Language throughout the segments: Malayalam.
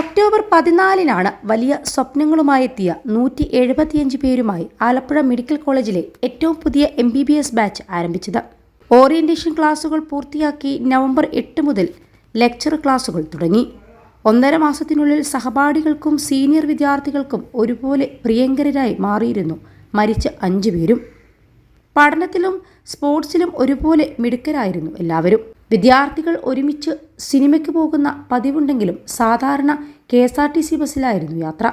ഒക്ടോബർ പതിനാലിനാണ് വലിയ സ്വപ്നങ്ങളുമായെത്തിയ നൂറ്റി എഴുപത്തിയഞ്ച് പേരുമായി ആലപ്പുഴ മെഡിക്കൽ കോളേജിലെ ഏറ്റവും പുതിയ M B B S batch ആരംഭിച്ചത്. ഓറിയന്റേഷൻ ക്ലാസുകൾ പൂർത്തിയാക്കി നവംബർ എട്ട് മുതൽ ലെക്ചർ ക്ലാസുകൾ തുടങ്ങി. ഒന്നര മാസത്തിനുള്ളിൽ സഹപാഠികൾക്കും സീനിയർ വിദ്യാർത്ഥികൾക്കും ഒരുപോലെ പ്രിയങ്കരരായി മാറിയിരുന്നു മരിച്ച അഞ്ചു പേരും. പഠനത്തിലും സ്പോർട്സിലും ഒരുപോലെ മിടുക്കരായിരുന്നു എല്ലാവരും. വിദ്യാർത്ഥികൾ ഒരുമിച്ച് സിനിമയ്ക്ക് പോകുന്ന പതിവുണ്ടെങ്കിലും സാധാരണ K S R T C ബസ്സിലായിരുന്നു യാത്ര.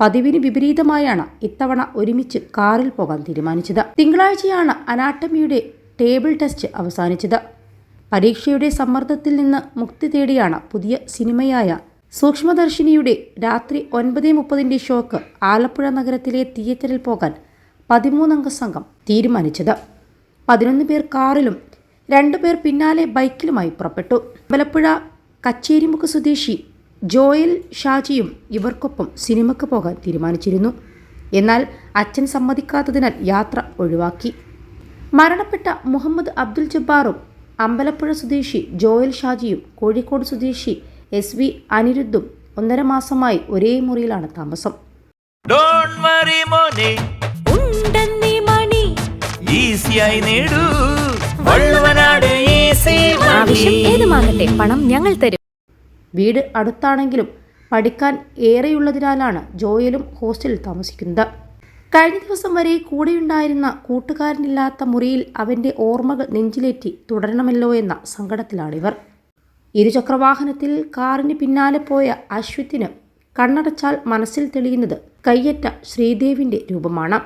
പതിവിന് വിപരീതമായാണ് ഇത്തവണ ഒരുമിച്ച് കാറിൽ പോകാൻ തീരുമാനിച്ചത്. തിങ്കളാഴ്ചയാണ് അനാട്ടമിയുടെ ടേബിൾ ടെസ്റ്റ് അവസാനിച്ചത്. പരീക്ഷയുടെ സമ്മർദ്ദത്തിൽ നിന്ന് മുക്തി തേടിയാണ് പുതിയ സിനിമയായ സൂക്ഷ്മദർശിനിയുടെ രാത്രി ഒൻപത് മുപ്പതിന്റെ ഷോക്ക് ആലപ്പുഴ നഗരത്തിലെ തിയേറ്ററിൽ പോകാൻ പതിമൂന്നംഗ സംഘം തീരുമാനിച്ചത്. പതിനൊന്ന് പേർ കാറിലും രണ്ടു പേർ പിന്നാലെ ബൈക്കിലുമായി പുറപ്പെട്ടു. അമ്പലപ്പുഴ കച്ചേരിമുഖ സ്വദേശി ജോയൽ ഷാജിയും ഇവർക്കൊപ്പം സിനിമയ്ക്ക് പോകാൻ തീരുമാനിച്ചിരുന്നു. എന്നാൽ അച്ഛൻ സമ്മതിക്കാത്തതിനാൽ യാത്ര ഒഴിവാക്കി. മരണപ്പെട്ട മുഹമ്മദ് അബ്ദുൽ ജബ്ബാറും അമ്പലപ്പുഴ സ്വദേശി ജോയൽ ഷാജിയും കോഴിക്കോട് സ്വദേശി എസ് വി അനിരുദ്ധും ഒന്നര മാസമായി ഒരേ മുറിയിലാണ് താമസം. ഉണ്ടെന്നീ മണി. ഈസിയായി നേടൂ. ഏതുമാകട്ടെ പണം ഞങ്ങൾ തരും. വീട് അടുത്താണെങ്കിലും പഠിക്കാൻ ഏറെയുള്ളതിനാലാണ് ജോയലും ഹോസ്റ്റലിൽ താമസിക്കുന്നത്. കഴിഞ്ഞ ദിവസം വരെ കൂടെയുണ്ടായിരുന്ന കൂട്ടുകാരനില്ലാത്ത മുറിയിൽ അവന്റെ ഓർമ്മകൾ നെഞ്ചിലേറ്റി തുടരണമല്ലോ എന്ന സങ്കടത്തിലാണിവർ. ഇരുചക്രവാഹനത്തിൽ കാറിന് പിന്നാലെ പോയ അശ്വത്തിന് കണ്ണടച്ചാൽ മനസ്സിൽ തെളിയുന്നത് കയ്യറ്റ ശ്രീദേവിന്റെ രൂപമാണ്.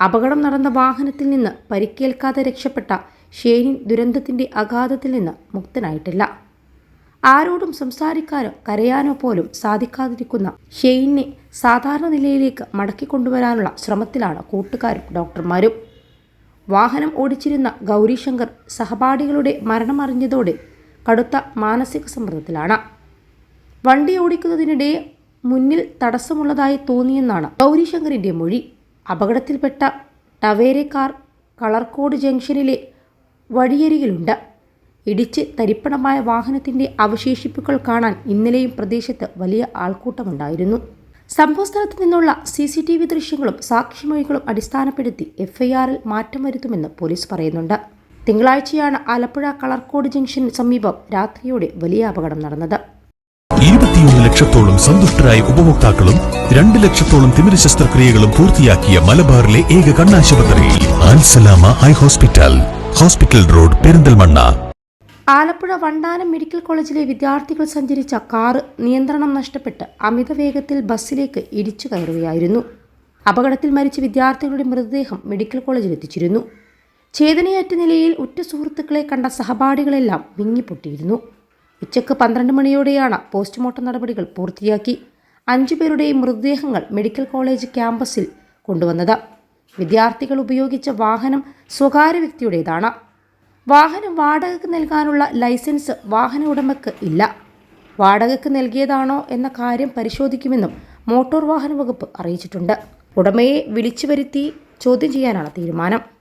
അപകടം നടന്ന വാഹനത്തിൽ നിന്ന് പരിക്കേൽക്കാതെ രക്ഷപ്പെട്ട ഷേനിൻ ദുരന്തത്തിന്റെ അഗാധത്തിൽ നിന്ന് മുക്തനായിട്ടില്ല. ആരോടും സംസാരിക്കാനോ കരയാനോ പോലും സാധിക്കാതിരിക്കുന്ന ഷെയ്നെ സാധാരണ നിലയിലേക്ക് മടക്കി കൊണ്ടുവരാനുള്ള ശ്രമത്തിലാണ് കൂട്ടുകാരും ഡോക്ടർമാരും. വാഹനം ഓടിച്ചിരുന്ന ഗൗരിശങ്കർ സഹപാഠികളുടെ മരണമറിഞ്ഞതോടെ കടുത്ത മാനസിക സമ്മർദ്ദത്തിലാണ്. വണ്ടി ഓടിക്കുന്നതിനിടെ മുന്നിൽ തടസ്സമുള്ളതായി തോന്നിയെന്നാണ് ഗൗരീശങ്കറിന്റെ മൊഴി. അപകടത്തിൽപ്പെട്ട ടവേരെ കാർ കളർക്കോട് ജംഗ്ഷനിലെ വഴിയരികിലുണ്ട്. ഇടിച്ച് തരിപ്പണമായ വാഹനത്തിന്റെ അവശേഷിപ്പുകൾ കാണാൻ ഇന്നലെയും പ്രദേശത്ത് വലിയ ആൾക്കൂട്ടമുണ്ടായിരുന്നു. സംഭവസ്ഥലത്ത് നിന്നുള്ള സി സി ടി വി ദൃശ്യങ്ങളും സാക്ഷിമൊഴികളും അടിസ്ഥാനപ്പെടുത്തി എഫ്ഐആറിൽ മാറ്റം വരുത്തുമെന്ന് പോലീസ് പറയുന്നുണ്ട്. തിങ്കളാഴ്ചയാണ് ആലപ്പുഴ കളർക്കോട് ജംഗ്ഷന് സമീപം രാത്രിയോടെ വലിയ അപകടം നടന്നത്. ഇരുപത്തിയൊന്ന് ലക്ഷത്തോളം സന്തുഷ്ടരായ ഉപഭോക്താക്കളും രണ്ട് ലക്ഷത്തോളം തിമിര ശസ്ത്രക്രിയകളും പൂർത്തിയാക്കിയ മലബാറിലെ ഏക കണ്ണാശുപത്രി eye hospital. Hospital road Perinthalmanna. Alappuzha Vandanam medical കോളേജിലെ വിദ്യാർത്ഥികൾ സഞ്ചരിച്ച കാറ് നിയന്ത്രണം നഷ്ടപ്പെട്ട് അമിത വേഗത്തിൽ ബസ്സിലേക്ക് ഇടിച്ചു കയറുകയായിരുന്നു. അപകടത്തിൽ മരിച്ച വിദ്യാർത്ഥികളുടെ മൃതദേഹം മെഡിക്കൽ കോളേജിൽ എത്തിച്ചിരുന്നു. ചേതനയേറ്റ നിലയിൽ ഉറ്റ സുഹൃത്തുക്കളെ കണ്ട സഹപാഠികളെല്ലാം വിങ്ങിപ്പൊട്ടിയിരുന്നു. ഉച്ചയ്ക്ക് പന്ത്രണ്ട് മണിയോടെയാണ് പോസ്റ്റ്മോർട്ടം നടപടികൾ പൂർത്തിയാക്കി. അഞ്ചുപേരുടെയും മൃതദേഹങ്ങൾ മെഡിക്കൽ കോളേജ് ക്യാമ്പസിൽ കൊണ്ടുവന്നത്. വിദ്യാർത്ഥികൾ ഉപയോഗിച്ച വാഹനം സ്വകാര്യ വ്യക്തിയുടേതാണ്. വാഹനം വാടകയ്ക്ക് നൽകാനുള്ള ലൈസൻസ് വാഹന ഉടമയ്ക്ക് ഇല്ല. വാടകയ്ക്ക് നൽകിയതാണോ എന്ന കാര്യം പരിശോധിക്കുമെന്നും മോട്ടോർ വാഹന വകുപ്പ് അറിയിച്ചിട്ടുണ്ട്. ഉടമയെ വിളിച്ചു വരുത്തി ചോദ്യം ചെയ്യാനാണ് തീരുമാനം.